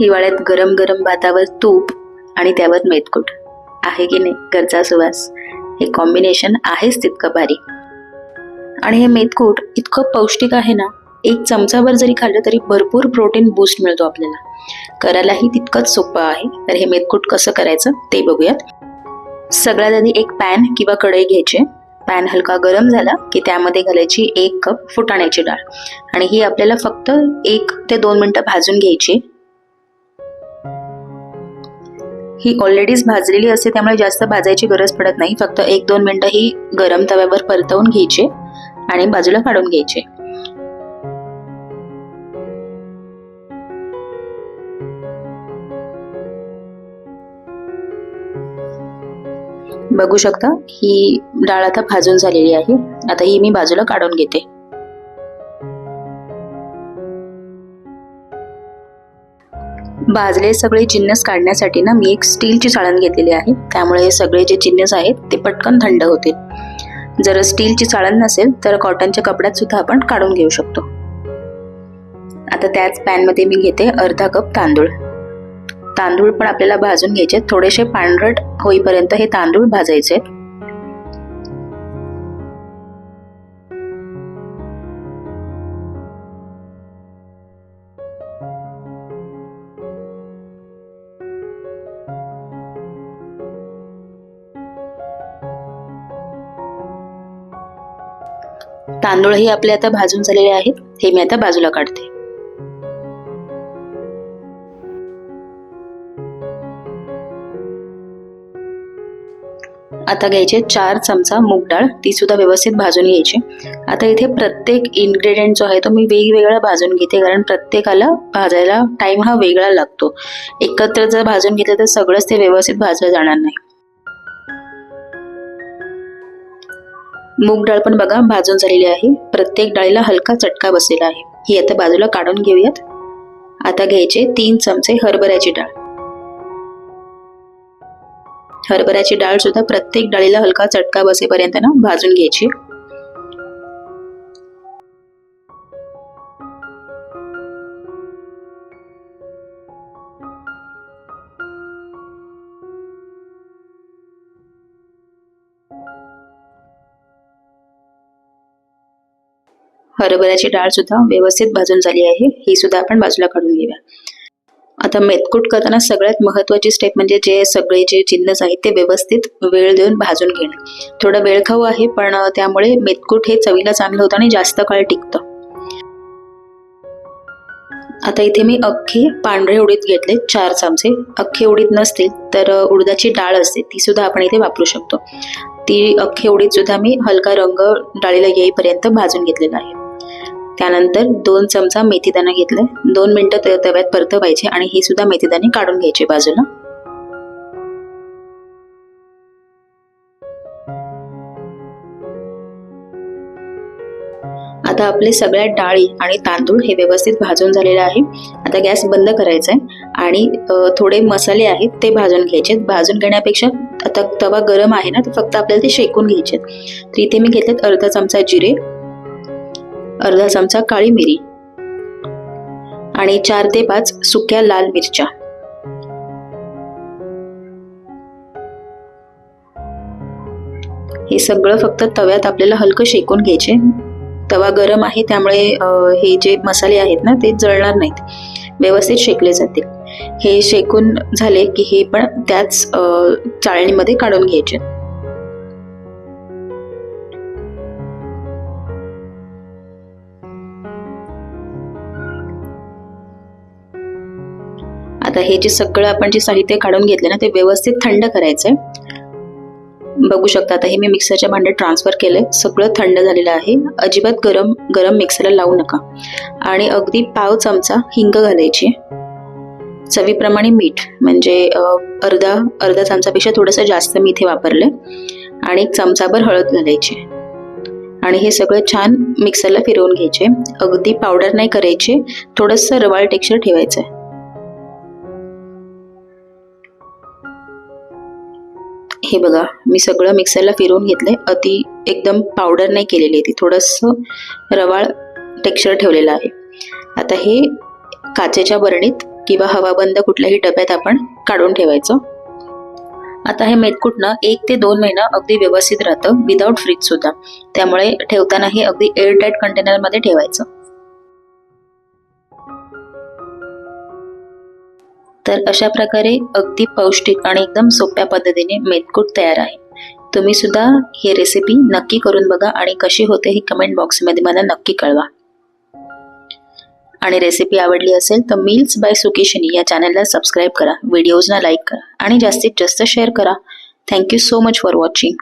हिवाळ्यात गरम गरम भातावर तूप आणि त्यावर मेथकूट आहे की नाही घरचा सुवास? हे कॉम्बिनेशन आहेच तितकं भारी आणि हे मेथकूट इतकं पौष्टिक आहे ना एक चमचाभर जरी खाल्लं तरी भरपूर प्रोटीन बूस्ट मिळतो आपल्याला. करायलाही तितकंच सोपं आहे. तर हे मेथकूट कसं करायचं ते बघूयात. सगळ्यात आधी एक पॅन किंवा कढई घ्यायचे. पॅन हलका गरम झाला की त्यामध्ये घालायची एक कप फुटाण्याची डाळ. आणि ही आपल्याला फक्त एक ते दोन मिनटं भाजून घ्यायची. ही ऑलरेडीच भाजलेली असते त्यामुळे जास्त भाजायची गरज पडत नाही. फक्त एक दोन मिनटं ही गरम तव्यावर परतवून घ्यायचे आणि बाजूला काढून घ्यायचे. बघू शकता ही डाळ आता भाजून झालेली आहे. आता ही मी बाजूला काढून घेते. भाजले सगळे जिन्नस काढण्यासाठी ना मी एक स्टीलची चाळण घेतलेली आहे. त्यामुळे हे सगळे जे जिन्नस आहेत ते पटकन थंड होतील. जर स्टीलची चाळण नसेल तर कॉटनच्या कपड्यात सुद्धा आपण काढून घेऊ शकतो. आता त्याच पॅनमध्ये मी घेते अर्धा कप तांदूळ. तांदूळ पण आपल्याला भाजून घ्यायचे थोडेसे पांढरट होईपर्यंत हे तांदूळ भाजायचे तांदूळही आपले आता भाजून झालेले आहेत हे मी आता बाजूला काढते. आता घ्यायचे चार चमचा मूग डाळ ती सुद्धा व्यवस्थित भाजून घ्यायची. आता इथे प्रत्येक इन्ग्रेडियंट जो आहे तो मी वेगवेगळा भाजून घेते कारण प्रत्येकाला भाजायला टाइम हा वेगळा लागतो. एकत्र जर भाजून घेतलं तर सगळंच ते व्यवस्थित भाजलं जाणार नाही. मूग डाळ पण बघा भाजून झालेली आहे. प्रत्येक डाळीला हलका चटका बसलेला आहे. ही आता बाजूला काढून घेऊयात. आता घ्यायचे तीन चमचे हरभऱ्याची डाळ. हरभऱ्याची डाळ सुद्धा प्रत्येक डाळीला हलका चटका बसेपर्यंत ना भाजून घ्यायची. हरभऱ्याची डाळ सुद्धा व्यवस्थित भाजून झाली आहे. ही सुद्धा आपण बाजूला काढून घेऊया. आता मेतकूट करताना सगळ्यात महत्वाची स्टेप म्हणजे जे सगळे जे जिन्नस आहेत ते व्यवस्थित वेळ देऊन भाजून घेणे. थोडं वेळ खाऊ आहे पण त्यामुळे मेतकूट हे चवीला चांगलं होतं आणि जास्त काळ टिकतं. आता इथे मी अख्खे पांढरे उडीद घेतले चार चमचे. अख्खे उडीद नसतील तर उडदाची डाळ असते ती सुद्धा आपण इथे वापरू शकतो. ती अख्खे उडीद सुद्धा मी हलका रंग डाळीला येईपर्यंत भाजून घेतलेला आहे. त्यानंतर दोन चमचा मेथीदाणा घेतलाय दोन मिनटं तव्यात परतवायचे आणि ही सुद्धा मेथीदाणे काढून घ्यायचे बाजूला. आता आपले सगळ्या डाळी आणि तांदूळ हे व्यवस्थित भाजून झालेले आहे. आता गॅस बंद करायचा आहे आणि थोडे मसाले आहेत ते भाजून घ्यायचे भाजून घेण्यापेक्षा आता तवा गरम आहे ना तर फक्त आपल्याला ते शेकून घ्यायचे तर इथे मी घेतलेत अर्धा चमचा जिरे अर्धा चमचा काळी मिरी आणि चार ते पाच सुक्या लाल मिरच्या. हे सगळं फक्त तव्यात आपल्याला हलकं शेकून घ्यायचे. तवा गरम आहे त्यामुळे हे जे मसाले आहेत ना ते जळणार नाहीत. व्यवस्थित शेकले जातील. हे शेकून झाले की हे पण त्याच चाळणीमध्ये काढून घ्यायचे. आता हे जे सगळं आपण जे साहित्य काढून घेतलं ना ते व्यवस्थित थंड करायचंय. बघू शकता आता हे मी मिक्सरच्या भांड्यात ट्रान्सफर केलंय. सगळं थंड झालेलं आहे. अजिबात गरम गरम मिक्सरला लावू नका. आणि अगदी पाव चमचा हिंग घालायची. चवीप्रमाणे मीठ म्हणजे अर्धा अर्धा चमचापेक्षा थोडंसं जास्त मी इथे वापरलं आणि एक चमचाभर हळद घालायची. आणि हे सगळं छान मिक्सरला फिरवून घ्यायचे. अगदी पावडर नाही करायचे. थोडंसं रवाळ टेक्स्चर ठेवायचं आहे हे बघा मी सगळं मिक्सरला फिरवून घेतलंय. अति एकदम पावडर नाही केलेली आहे ती. थोडंसं रवाळ टेक्स्चर ठेवलेलं आहे. आता हे काचेच्या बरणीत किंवा हवाबंद कुठल्याही डब्यात आपण काढून ठेवायचं. आता हे मेदकूट एक ते दोन महिना अगदी व्यवस्थित राहतं विदाऊट फ्रीज सुद्धा. त्यामुळे ठेवतानाही अगदी एअरटाईट कंटेनरमध्ये ठेवायचं. तर अशा प्रकारे अगदी पौष्टिक आणि एकदम सोप्या पद्धतीने मेदकूट तयार आहे. तुम्ही सुद्धा ही रेसिपी नक्की करून बघा आणि कशी होते ही कमेंट बॉक्समध्ये मला नक्की कळवा. आणि रेसिपी आवडली असेल तर मील्स बाय सुकेशनी या चॅनलला सबस्क्राईब करा व्हिडिओजना लाईक करा आणि जास्तीत जास्त शेअर करा. Thank you so much for watching